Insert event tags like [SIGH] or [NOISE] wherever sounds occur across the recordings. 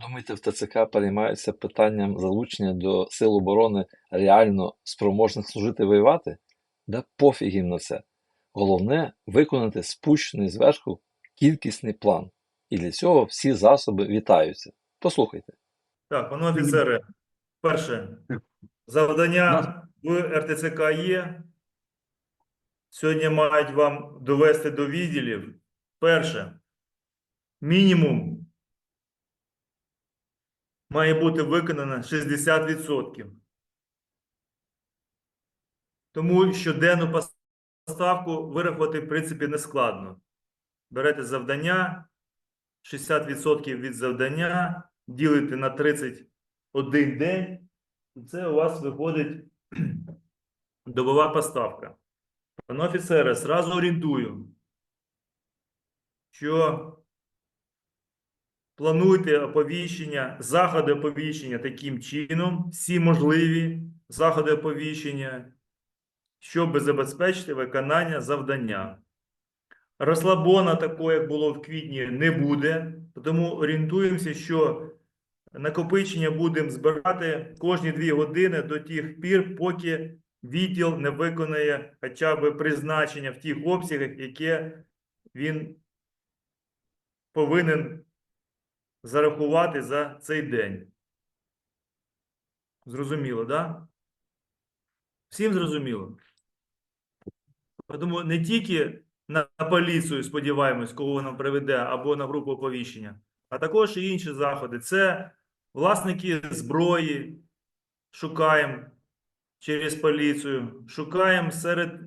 Думаєте, в ТЦК переймаються питанням залучення до сил оборони реально спроможних служити воювати? Да пофіг їм на це. Головне виконати спущений зверху кількісний план. І для цього всі засоби вітаються. Послухайте. Так, пане офіцери, перше, завдання в РТЦК є. Сьогодні мають вам довести до відділів. Перше, мінімум має бути виконано 60%. Тому щоденну поставку вирахувати, в принципі, не складно. Берете завдання, 60% від завдання, ділите на 31 день, і це у вас виходить [CLEARS THROAT] добова поставка. Пане офіцере, зразу орієнтую, що плануйте оповіщення, заходи оповіщення таким чином, всі можливі заходи оповіщення, щоб забезпечити виконання завдання. Розслабона такого, як було в квітні, не буде, тому орієнтуємося, що накопичення будемо збирати кожні дві години до тих пір, поки відділ не виконає хоча б призначення в тих обсягах, яке він повинен зарахувати за цей день. Зрозуміло, так? Да? Всім зрозуміло? Тому не тільки на поліцію, сподіваємось, кого вона приведе, або на групу оповіщення, а також і інші заходи. Це власники зброї, шукаємо через поліцію, шукаємо серед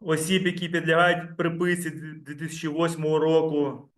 осіб, які підлягають приписці 2008 року